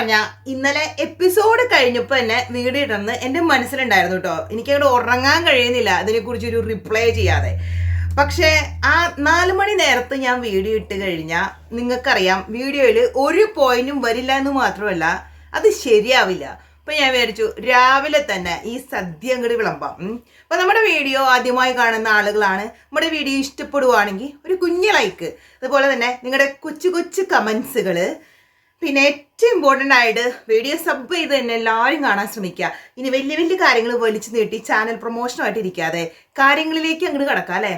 പറഞ്ഞ ഇന്നലെ എപ്പിസോഡ് കഴിഞ്ഞപ്പോൾ തന്നെ വീടിട്ടെന്ന് എന്റെ മനസ്സിലുണ്ടായിരുന്നു കേട്ടോ എനിക്കങ്ങോട്ട് ഉറങ്ങാൻ കഴിയുന്നില്ല അതിനെക്കുറിച്ച് ഒരു റിപ്ലൈ ചെയ്യാതെ. പക്ഷേ ആ നാല് മണി നേരത്ത് ഞാൻ വീഡിയോ ഇട്ട് കഴിഞ്ഞാൽ നിങ്ങൾക്കറിയാം വീഡിയോയിൽ ഒരു പോയിന്റും വരില്ല എന്ന് മാത്രമല്ല അത് ശരിയാവില്ല. അപ്പം ഞാൻ വിചാരിച്ചു രാവിലെ തന്നെ ഈ സദ്യ അങ്ങോട്ട് വിളമ്പാം. അപ്പം നമ്മുടെ വീഡിയോ ആദ്യമായി കാണുന്ന ആളുകളാണ്. നമ്മുടെ വീഡിയോ ഇഷ്ടപ്പെടുവാണെങ്കിൽ ഒരു കുഞ്ഞു ലൈക്ക് അതുപോലെ തന്നെ നിങ്ങളുടെ കൊച്ചു കൊച്ചു കമൻസുകൾ പിന്നെ ഏറ്റവും ഇമ്പോർട്ടന്റ് ആയിട്ട് വീഡിയോ സബ് ചെയ്ത് തന്നെ എല്ലാവരും കാണാൻ ശ്രമിക്കുക. ഇനി വലിയ വലിയ കാര്യങ്ങൾ വലിച്ചു നീട്ടി ചാനൽ പ്രൊമോഷനുമായിട്ട് ഇരിക്കാതെ കാര്യങ്ങളിലേക്ക് അങ്ങോട്ട് കിടക്കാം അല്ലേ?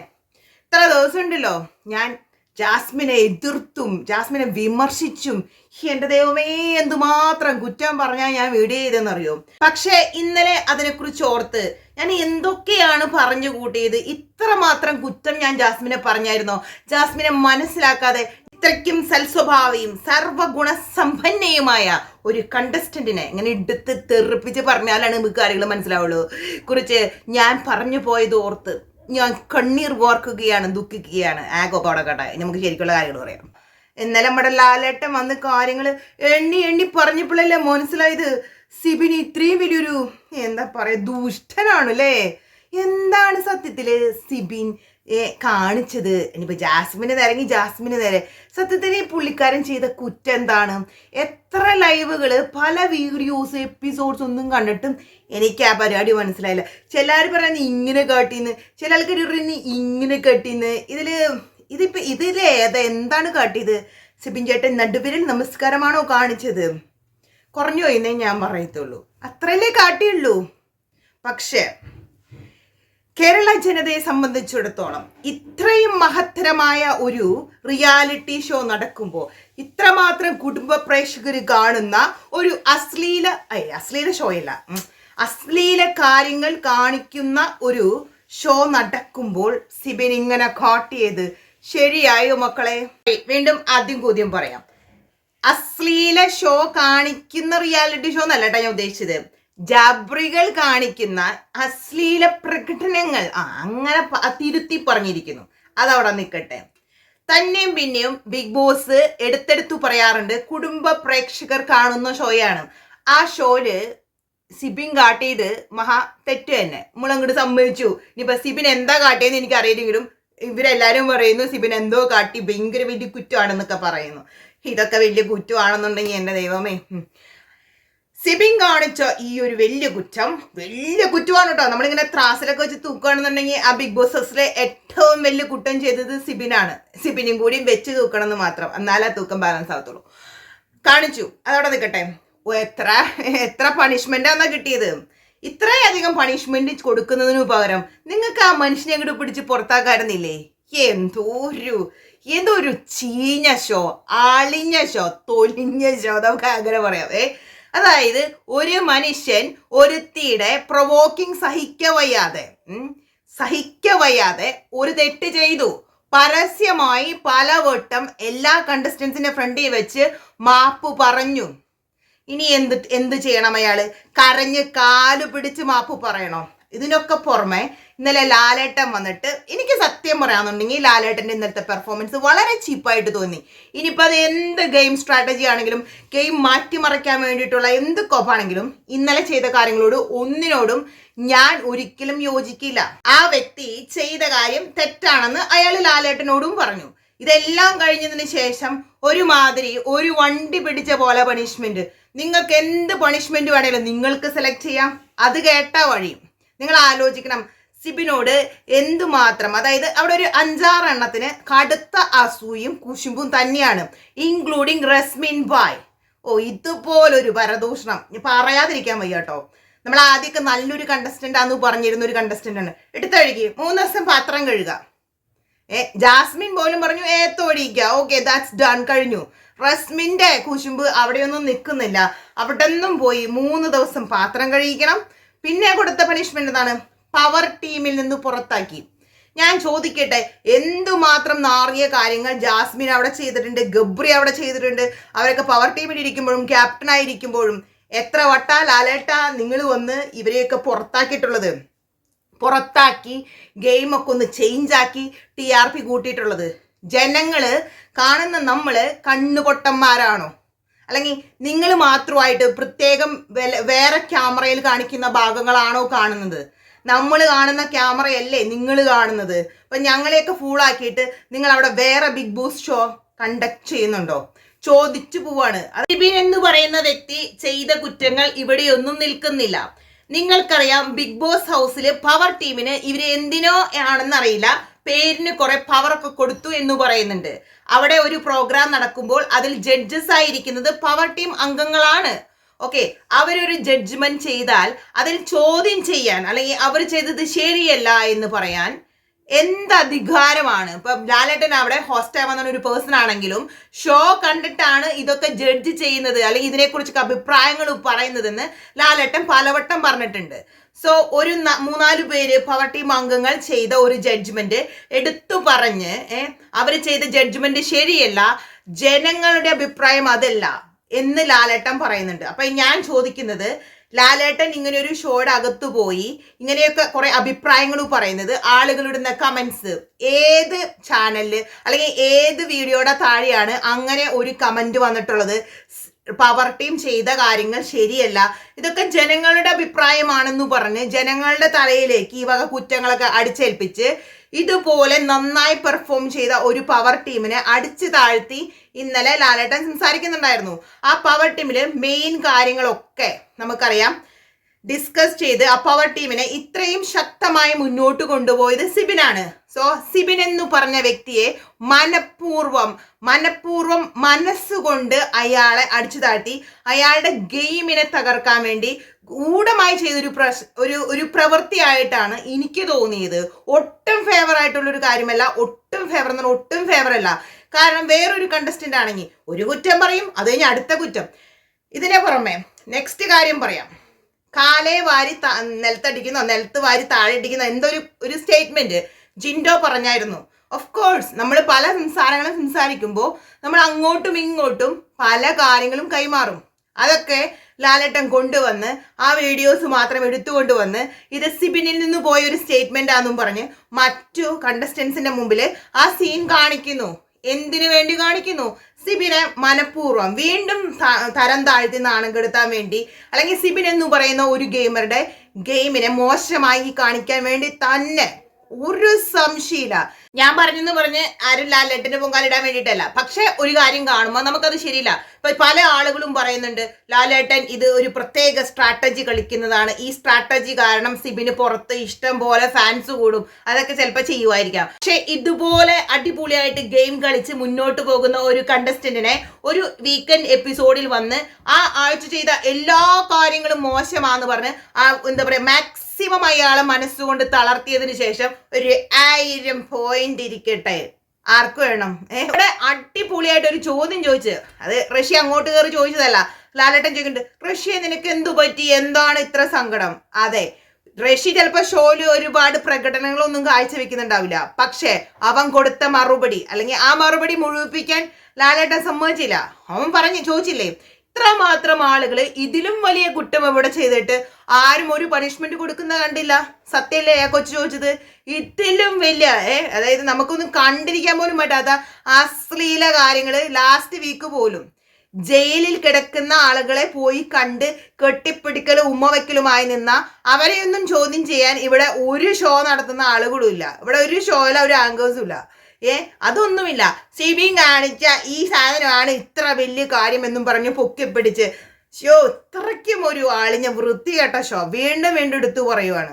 ഇത്ര ദിവസം ഉണ്ടല്ലോ ഞാൻ ജാസ്മിനെ എതിർത്തും ജാസ്മിനെ വിമർശിച്ചും എന്റെ ദൈവമേ എന്തുമാത്രം കുറ്റം പറഞ്ഞാൽ ഞാൻ വീഡിയോ ചെയ്തെന്നറിയോ പക്ഷേ ഇന്നലെ അതിനെക്കുറിച്ച് ഓർത്ത് ഞാൻ എന്തൊക്കെയാണ് പറഞ്ഞു കൂട്ടിയത് ഇത്രമാത്രം കുറ്റം ഞാൻ ജാസ്മിനെ പറഞ്ഞായിരുന്നോ? ജാസ്മിനെ മനസ്സിലാക്കാതെ ഇത്രയ്ക്കും സൽസ്വഭാവിയും സർവഗുണസമ്പന്നയുമായ ഒരു കണ്ടസ്റ്റന്റിനെ ഇങ്ങനെ എടുത്ത് തെറിപ്പിച്ച് പറഞ്ഞാലാണ് നമുക്ക് കാര്യങ്ങൾ മനസ്സിലാവുള്ളൂ. കുറിച്ച് ഞാൻ പറഞ്ഞു പോയത് ഓർത്ത് ഞാൻ കണ്ണീർ ഓർക്കുകയാണ് ദുഃഖിക്കുകയാണ്. ആഗോ കോടക്കട്ടെ നമുക്ക് ശരിക്കുള്ള കാര്യങ്ങൾ പറയാം. ഇന്നലെ നമ്മുടെ ലാലേട്ടൻ വന്ന് കാര്യങ്ങൾ എണ്ണി എണ്ണി പറഞ്ഞപ്പോഴല്ലേ മനസ്സിലായത്? സിബിന് ഇത്രയും വലിയൊരു എന്താ പറയാ ദുഷ്ടനാണല്ലേ? എന്താണ് സത്യത്തിൽ സിബിൻ കാണിച്ചത്. ഇനിയിപ്പോൾ ജാസ്മിന് നിരങ്ങി ജാസ്മിന് നേരെ. സത്യത്തിൽ ഈ പുള്ളിക്കാരൻ ചെയ്ത കുറ്റം എന്താണ്? എത്ര ലൈവുകൾ പല വീഡിയോസ് എപ്പിസോഡ്സ് ഒന്നും കണ്ടിട്ടും എനിക്ക് ആ പരിപാടി മനസ്സിലായില്ല. ചിലർ പറയുന്നത് ഇങ്ങനെ കാട്ടിന്ന് ചില ആൾക്കാർ പറയുന്നത് ഇങ്ങനെ കെട്ടിന്ന്. ഇതിൽ ഇതിപ്പോൾ ഇതിൽ ഏതാ എന്താണ് കാട്ടിയത്? സിബിൻ ചേട്ടൻ നടുവിരൽ നമസ്കാരമാണോ കാണിച്ചത്? കുറഞ്ഞു പോയിന്നേ ഞാൻ പറയത്തുള്ളൂ. അത്രയല്ലേ കാട്ടിയുള്ളൂ. പക്ഷേ കേരള ജനതയെ സംബന്ധിച്ചിടത്തോളം ഇത്രയും മഹത്തരമായ ഒരു റിയാലിറ്റി ഷോ നടക്കുമ്പോൾ ഇത്രമാത്രം കുടുംബ പ്രേക്ഷകർ കാണുന്ന ഒരു അശ്ലീല അശ്ലീല ഷോയല്ല. അശ്ലീല കാര്യങ്ങൾ കാണിക്കുന്ന ഒരു ഷോ നടക്കുമ്പോൾ സിബിൻ ഇങ്ങനെ കാട്ടിയത് ശരിയായോ മക്കളെ? വീണ്ടും ആദ്യം കൂദ്യം പറയാം. അശ്ലീല ഷോ കാണിക്കുന്ന റിയാലിറ്റി ഷോ എന്നല്ല കേട്ടോ ഞാൻ ഉദ്ദേശിച്ചത്. ജാബ്രികൾ കാണിക്കുന്ന അശ്ലീല പ്രകടനങ്ങൾ. ആ അങ്ങനെ തിരുത്തി പറഞ്ഞിരിക്കുന്നു. അതവിടെ നിൽക്കട്ടെ തന്നെയും പിന്നെയും ബിഗ് ബോസ് എടുത്തെടുത്തു പറയാറുണ്ട് കുടുംബ പ്രേക്ഷകർ കാണുന്ന ഷോയാണ്. ആ ഷോയിൽ സിബിൻ കാട്ടിയത് മഹാ തെറ്റ് തന്നെ. നമ്മളങ്ങോട്ട് സമ്മതിച്ചു. ഇനിയിപ്പൊ സിബിൻ എന്താ കാട്ടിയെന്ന് എനിക്ക് അറിയില്ലെങ്കിലും ഇവരെല്ലാരും പറയുന്നു സിബിൻ എന്തോ കാട്ടി ഭയങ്കര വലിയ കുറ്റമാണെന്നൊക്കെ പറയുന്നു. ഇതൊക്കെ വലിയ കുറ്റമാണെന്നുണ്ടെങ്കിൽ എന്റെ ദൈവമേ. സിബിൻ കാണിച്ച ഈ ഒരു വലിയ കുറ്റം വലിയ കുറ്റമാണ് കേട്ടോ. നമ്മളിങ്ങനെ ത്രാസിലൊക്കെ വെച്ച് തൂക്കുകയാണെന്നുണ്ടെങ്കിൽ ആ ബിഗ് ബോസ് ഏറ്റവും വലിയ കുറ്റം ചെയ്തത് സിബിനാണ്. സിബിനും കൂടി വെച്ച് തൂക്കണം എന്ന് മാത്രം. എന്നാലേ തൂക്കം ബാലൻസ് ആവത്തുള്ളൂ. കാണിച്ചു. അതവിടെ നിൽക്കട്ടെ. എത്ര എത്ര പണിഷ്മെന്റാന്നാ കിട്ടിയത്? ഇത്രയധികം പണിഷ്മെന്റ് കൊടുക്കുന്നതിന് പകരം നിങ്ങൾക്ക് ആ മനുഷ്യനെ അങ്ങോട്ട് പിടിച്ച് പുറത്താക്കാരുന്നില്ലേ? എന്തോ ഒരു എന്തോ ഒരു ചീഞ്ഞ ഷോ ആളിഞ്ഞ ഷോ തൊലിഞ്ഞ ഷോ നമുക്ക് അങ്ങനെ പറയാം. ഏ? അതായത് ഒരു മനുഷ്യൻ ഒരുത്തിയുടെ പ്രൊവോക്കിംഗ് സഹിക്കവയ്യാതെ സഹിക്കവയ്യാതെ ഒരു തെറ്റ് ചെയ്തു. പരസ്യമായി പലവട്ടം എല്ലാ കണ്ടസ്റ്റൻസിന്റെ ഫ്രണ്ടിൽ വെച്ച് മാപ്പ് പറഞ്ഞു. ഇനി എന്ത് എന്ത് ചെയ്യണം അയാൾ? കരഞ്ഞ് കാൽ പിടിച്ച് മാപ്പ് പറയണോ. ഇതിനൊക്കെ പുറമെ ഇന്നലെ ലാലേട്ടൻ വന്നിട്ട് എനിക്ക് സത്യം പറയാന്നുണ്ടെങ്കിൽ ലാലേട്ടന്റെ ഇന്നലത്തെ പെർഫോമൻസ് വളരെ ചീപ്പായിട്ട് തോന്നി. ഇനിയിപ്പോൾ അത് എന്ത് ഗെയിം സ്ട്രാറ്റജി ആണെങ്കിലും ഗെയിം മാറ്റിമറിക്കാൻ വേണ്ടിയിട്ടുള്ള എന്ത് കോപ്പാണെങ്കിലും ഇന്നലെ ചെയ്ത കാര്യങ്ങളോട് ഒന്നിനോടും ഞാൻ ഒരിക്കലും യോജിക്കില്ല. ആ വ്യക്തി ചെയ്ത കാര്യം തെറ്റാണെന്ന് അയാൾ ലാലേട്ടനോടും പറഞ്ഞു. ഇതെല്ലാം കഴിഞ്ഞതിന് ശേഷം ഒരുമാതിരി ഒരു വണ്ടി പിടിച്ച പോലെ പണിഷ്മെന്റ് നിങ്ങൾക്ക് എന്ത് പണിഷ്മെന്റ് വേണേലും നിങ്ങൾക്ക് സെലക്ട് ചെയ്യാം. അത് കേട്ട വഴി. നിങ്ങൾ ആലോചിക്കണം. സിബിനോട് എന്തുമാത്രം അതായത് അവിടെ ഒരു അഞ്ചാറ് എണ്ണത്തിന് കടുത്ത അസൂയും കുശുമ്പും തന്നെയാണ് ഇൻക്ലൂഡിങ് റസ്മിൻ ബായ്. ഓ ഇതുപോലൊരു പരദൂഷണം. പറയാതിരിക്കാൻ വയ്യ കേട്ടോ. നമ്മൾ ആദ്യമൊക്കെ നല്ലൊരു കണ്ടസ്റ്റന്റ് ആന്ന് പറഞ്ഞിരുന്ന ഒരു കണ്ടസ്റ്റന്റ് ആണ്. എടുത്തഴുകി മൂന്ന് ദിവസം പാത്രം കഴുകുക ഏ ജാസ്മിൻ പോലും പറഞ്ഞു ഏത്തോടിക്കുക ഓക്കെ ദാറ്റ്സ് ഡൺ കഴിഞ്ഞു. റസ്മിന്റെ കുശുമ്പ് അവിടെയൊന്നും നിൽക്കുന്നില്ല. അവിടെ നിന്നും പോയി മൂന്ന് ദിവസം പാത്രം കഴിക്കണം. പിന്നെ കൊടുത്ത പണിഷ്മെന്റ് എന്താണ്? പവർ ടീമിൽ നിന്ന് പുറത്താക്കി. ഞാൻ ചോദിക്കട്ടെ എന്തുമാത്രം നാറിയ കാര്യങ്ങൾ ജാസ്മിൻ അവിടെ ചെയ്തിട്ടുണ്ട് ഗബ്രി അവിടെ ചെയ്തിട്ടുണ്ട്? അവരൊക്കെ പവർ ടീമിൽ ഇരിക്കുമ്പോഴും ക്യാപ്റ്റനായിരിക്കുമ്പോഴും എത്ര വട്ടാ ലാലേട്ട നിങ്ങൾ വന്ന് ഇവരെയൊക്കെ പുറത്താക്കിയിട്ടുള്ളത്? പുറത്താക്കി ഗെയിമൊക്കെ ഒന്ന് ചേഞ്ച് ആക്കി ടി ആർ പി കൂട്ടിയിട്ടുള്ളത്. ജനങ്ങൾ കാണുന്ന നമ്മൾ കണ്ണുപൊട്ടന്മാരാണോ? അല്ലെങ്കിൽ നിങ്ങൾ മാത്രമായിട്ട് പ്രത്യേകം വേറെ ക്യാമറയിൽ കാണിക്കുന്ന ഭാഗങ്ങളാണോ കാണുന്നത്? നമ്മൾ കാണുന്ന ക്യാമറയല്ലേ നിങ്ങൾ കാണുന്നത്? അപ്പൊ ഞങ്ങളെയൊക്കെ ഫൂളാക്കിയിട്ട് നിങ്ങൾ അവിടെ വേറെ ബിഗ് ബോസ് ഷോ കണ്ടക്ട് ചെയ്യുന്നുണ്ടോ? ചോദിച്ചു പോവാണ്. ബിബിൻ എന്ന് പറയുന്ന വ്യക്തി ചെയ്ത കുറ്റങ്ങൾ ഇവിടെയൊന്നും നിൽക്കുന്നില്ല. നിങ്ങൾക്കറിയാം ബിഗ് ബോസ് ഹൗസിൽ പവർ ടീമിന് ഇവർ എന്തിനോ ആണെന്നറിയില്ല പേരിന് കുറെ പവർ ഒക്കെ കൊടുത്തു എന്ന് പറയുന്നുണ്ട്. അവിടെ ഒരു പ്രോഗ്രാം നടക്കുമ്പോൾ അതിൽ ജഡ്ജസ് ആയിരിക്കുന്നത് പവർ ടീം അംഗങ്ങളാണ്. ഓക്കെ അവരൊരു ജഡ്ജ്മെന്റ് ചെയ്താൽ അതിൽ ചോദ്യം ചെയ്യാൻ അല്ലെങ്കിൽ അവർ ചെയ്തത് ശരിയല്ല എന്ന് പറയാൻ എന്ത് അധികാരമാണ്? ഇപ്പൊ ലാലേട്ടൻ അവിടെ ഹോസ്റ്റ് ആവുന്ന ഒരു പേഴ്സൺ ആണെങ്കിലും ഷോ കണ്ടിട്ടാണ് ഇതൊക്കെ ജഡ്ജ് ചെയ്യുന്നത് അല്ലെങ്കിൽ ഇതിനെക്കുറിച്ചൊക്കെ അഭിപ്രായങ്ങൾ പറയുന്നതെന്ന് ലാലേട്ടൻ പലവട്ടം പറഞ്ഞിട്ടുണ്ട്. സോ ഒരു മൂന്നാൽ പേര് പവർ ടീം അംഗങ്ങൾ ചെയ്ത ഒരു ജഡ്ജ്മെന്റ് എടുത്തു പറഞ്ഞ് അവർ ചെയ്ത ജഡ്ജ്മെന്റ് ശരിയല്ല ജനങ്ങളുടെ അഭിപ്രായം അതല്ല. എന്ന് ലാലേട്ടൻ പറയുന്നുണ്ട്. അപ്പൊ ഞാൻ ചോദിക്കുന്നത് ലാലേട്ടൻ ഇങ്ങനെ ഒരു ഷോയുടെ അകത്ത് പോയി ഇങ്ങനെയൊക്കെ കുറെ അഭിപ്രായങ്ങളും പറയുന്നത് ആളുകളുടെ കമന്റ്സ് ഏത് ചാനലിൽ അല്ലെങ്കിൽ ഏത് വീഡിയോയുടെ താഴെയാണ് അങ്ങനെ ഒരു കമന്റ് വന്നിട്ടുള്ളത്? പവർ ടീം ചെയ്ത കാര്യങ്ങൾ ശരിയല്ല. ഇതൊക്കെ ജനങ്ങളുടെ അഭിപ്രായമാണെന്ന് പറഞ്ഞ് ജനങ്ങളുടെ തലയിലേക്ക് ഈ വക കുറ്റങ്ങളൊക്കെ അടിച്ചേൽപ്പിച്ച് ഇതുപോലെ നന്നായി പെർഫോം ചെയ്ത ഒരു പവർ ടീമിനെ അടിച്ചു താഴ്ത്തി ഇന്നലെ ലാലേട്ടൻ സംസാരിക്കുന്നുണ്ടായിരുന്നു. ആ പവർ ടീമിലെ മെയിൻ കാര്യങ്ങളൊക്കെ നമുക്കറിയാം. ഡിസ്കസ് ചെയ്ത് ആ പവർ ടീമിനെ ഇത്രയും ശക്തമായി മുന്നോട്ട് കൊണ്ടുപോയത് സിബിനാണ്. സോ സിബിൻ എന്ന് പറഞ്ഞ വ്യക്തിയെ മനഃപൂർവം മനഃപൂർവം മനസ്സുകൊണ്ട് അയാളെ അടിച്ചു താഴ്ത്തി. അയാളുടെ ഗെയിമിനെ തകർക്കാൻ വേണ്ടി ഗൂഢമായി ചെയ്തൊരു പ്രശ് ഒരു ഒരു പ്രവൃത്തിയായിട്ടാണ് എനിക്ക് തോന്നിയത്. ഒട്ടും ഫേവർ ആയിട്ടുള്ള ഒരു കാര്യമല്ല ഒട്ടും ഫേവർ എന്ന് പറഞ്ഞാൽ ഒട്ടും ഫേവർ അല്ല. കാരണം വേറൊരു കണ്ടസ്റ്റന്റ് ആണെങ്കിൽ ഒരു കുറ്റം പറയും അത് കഴിഞ്ഞ് അടുത്ത കുറ്റം. ഇതിനെ പുറമെ നെക്സ്റ്റ് കാര്യം പറയാം. കാലേ വാരി നിലത്തടിക്കുന്നോ നിലത്ത് വാരി താഴെ ഇടിക്കുന്നോ എന്തൊരു ഒരു സ്റ്റേറ്റ്മെന്റ് ജിൻഡോ പറഞ്ഞായിരുന്നു ഓഫ് കോഴ്സ് നമ്മൾ പല സംസാരങ്ങളും സംസാരിക്കുമ്പോൾ നമ്മൾ അങ്ങോട്ടും ഇങ്ങോട്ടും പല കാര്യങ്ങളും കൈമാറും. അതൊക്കെ ലാലട്ടം കൊണ്ടുവന്ന് ആ വീഡിയോസ് മാത്രം എടുത്തുകൊണ്ടുവന്ന് ഇത് സിബിനിൽ നിന്ന് പോയ ഒരു സ്റ്റേറ്റ്മെന്റ് ആണെന്നും പറഞ്ഞ് മറ്റു കണ്ടസ്റ്റൻസിന്റെ മുമ്പിൽ ആ സീൻ കാണിക്കുന്നു. എന്തിനു വേണ്ടി കാണിക്കുന്നു? സിബിനെ മനഃപൂർവം വീണ്ടും തരം താഴ്ത്തി നാണം കെടുത്താൻ വേണ്ടി അല്ലെങ്കിൽ സിബിൻ എന്ന് പറയുന്ന ഒരു ഗെയിമറുടെ ഗെയിമിനെ മോശമായി കാണിക്കാൻ വേണ്ടി തന്നെ ഒരു സംശയമില്ല. ഞാൻ പറഞ്ഞെന്ന് പറഞ്ഞ് ആരും ലാലേട്ടന്റെ പൊങ്കാലിടാൻ വേണ്ടിയിട്ടല്ല. പക്ഷെ ഒരു കാര്യം കാണുമ്പോൾ നമുക്കത് ശരിയില്ല. ഇപ്പൊ പല ആളുകളും പറയുന്നുണ്ട് ലാലേട്ടൻ ഇത് ഒരു പ്രത്യേക സ്ട്രാറ്റജി കളിക്കുന്നതാണ്. ഈ സ്ട്രാറ്റജി കാരണം സിബിന് പുറത്ത് ഇഷ്ടം പോലെ ഫാൻസ് കൂടും. അതൊക്കെ ചിലപ്പോൾ ചെയ്യുമായിരിക്കാം. പക്ഷെ ഇതുപോലെ അടിപൊളിയായിട്ട് ഗെയിം കളിച്ച് മുന്നോട്ട് പോകുന്ന ഒരു കണ്ടസ്റ്റന്റിനെ ഒരു വീക്കെൻഡ് എപ്പിസോഡിൽ വന്ന് ആ ആഴ്ച ചെയ്ത എല്ലാ കാര്യങ്ങളും മോശമാന്ന് പറഞ്ഞ് ആ എന്താ പറയാ മാക്സിമം അയാളെ മനസ്സുകൊണ്ട് തളർത്തിയതിന് ശേഷം ഒരു ആയിരം പോയിന്റ് ഇരിക്കട്ടെ. ആർക്ക് വേണം? ഏഹ് ഇവിടെ അടിപൊളിയായിട്ട് ഒരു ചോദ്യം ചോദിച്ച്. അത് റഷ്യ അങ്ങോട്ട് കയറി ചോദിച്ചതല്ല. ലാലേട്ടൻ ചോദിക്കുന്നുണ്ട് റഷ്യ നിനക്ക് എന്തു പറ്റി? എന്താണ് ഇത്ര സങ്കടം? അതെ റഷ്യ ചിലപ്പോൾ ഷോയിൽ ഒരുപാട് പ്രകടനങ്ങളൊന്നും കാഴ്ചവെക്കുന്നുണ്ടാവില്ല. പക്ഷേ അവൻ കൊടുത്ത മറുപടി അല്ലെങ്കിൽ ആ മറുപടി മുഴുവിപ്പിക്കാൻ ലാലേട്ടൻ സമ്മതിച്ചില്ല. അവൻ പറഞ്ഞു ചോദിച്ചില്ലേ ഇത്ര മാത്രം ആളുകൾ ഇതിലും വലിയ കുറ്റം ഇവിടെ ചെയ്തിട്ട് ആരും ഒരു പണിഷ്മെന്റ് കൊടുക്കുന്ന കണ്ടില്ല. സത്യല്ലേ ആ കൊച്ചു ചോദിച്ചത്? ഇതിലും വലിയ ഏ അതായത് നമുക്കൊന്നും കണ്ടിരിക്കാൻ പോലും പറ്റാത്ത അശ്ലീല കാര്യങ്ങൾ ലാസ്റ്റ് വീക്ക് പോലും ജയിലിൽ കിടക്കുന്ന ആളുകളെ പോയി കണ്ട് കെട്ടിപ്പിടിക്കലും ഉമ്മ വയ്ക്കലുമായി നിന്ന അവരെയൊന്നും ചോദ്യം ചെയ്യാൻ ഇവിടെ ഒരു ഷോ നടത്തുന്ന ആളുകളും ഇല്ല ഇവിടെ ഒരു ഷോയിൽ ഒരു ആങ്കേഴ്സും ഇല്ല. ഏ അതൊന്നുമില്ല. സിബിയും കാണിച്ച ഈ സാധനമാണ് ഇത്ര വലിയ കാര്യമെന്നും പറഞ്ഞ് പൊക്കിപ്പിടിച്ച്. ഷോ ഇത്രയ്ക്കും ഒരു ആളിഞ്ഞ വൃത്തികെട്ട ഷോ വീണ്ടും വീണ്ടും എടുത്തു പറയുവാണ്.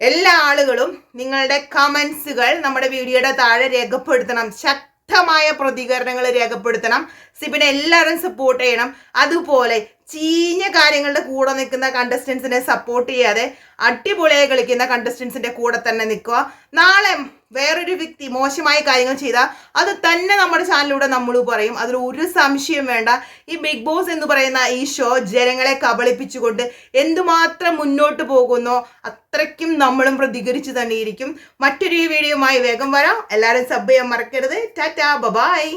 എല്ലാ ആളുകളും നിങ്ങളുടെ കമൻസുകൾ നമ്മുടെ വീഡിയോയുടെ താഴെ രേഖപ്പെടുത്തണം. ശക്തമായ പ്രതികരണങ്ങൾ രേഖപ്പെടുത്തണം. സിബിനെ എല്ലാവരും സപ്പോർട്ട് ചെയ്യണം. അതുപോലെ ചീഞ്ഞ കാര്യങ്ങളുടെ കൂടെ നിൽക്കുന്ന കണ്ടസ്റ്റൻസിനെ സപ്പോർട്ട് ചെയ്യാതെ അടിപൊളിയായി കളിക്കുന്ന കണ്ടസ്റ്റൻസിന്റെ കൂടെ തന്നെ നിൽക്കുക. നാളെ വേറൊരു വ്യക്തി മോശമായ കാര്യങ്ങൾ ചെയ്താൽ അത് തന്നെ നമ്മുടെ ചാനലിലൂടെ നമ്മൾ പറയും. അതിൽ ഒരു സംശയം വേണ്ട. ഈ ബിഗ് ബോസ് എന്ന് പറയുന്ന ഈ ഷോ ജനങ്ങളെ കബളിപ്പിച്ചുകൊണ്ട് എന്തുമാത്രം മുന്നോട്ട് പോകുന്നോ അത്രയ്ക്കും നമ്മളും പ്രതികരിച്ചു തന്നെയിരിക്കും. മറ്റൊരു വീഡിയോയുമായി വേഗം വരാം. എല്ലാവരും സബ് ചെയ്യാൻ മറക്കരുത്. ടാറ്റാ ബബായ്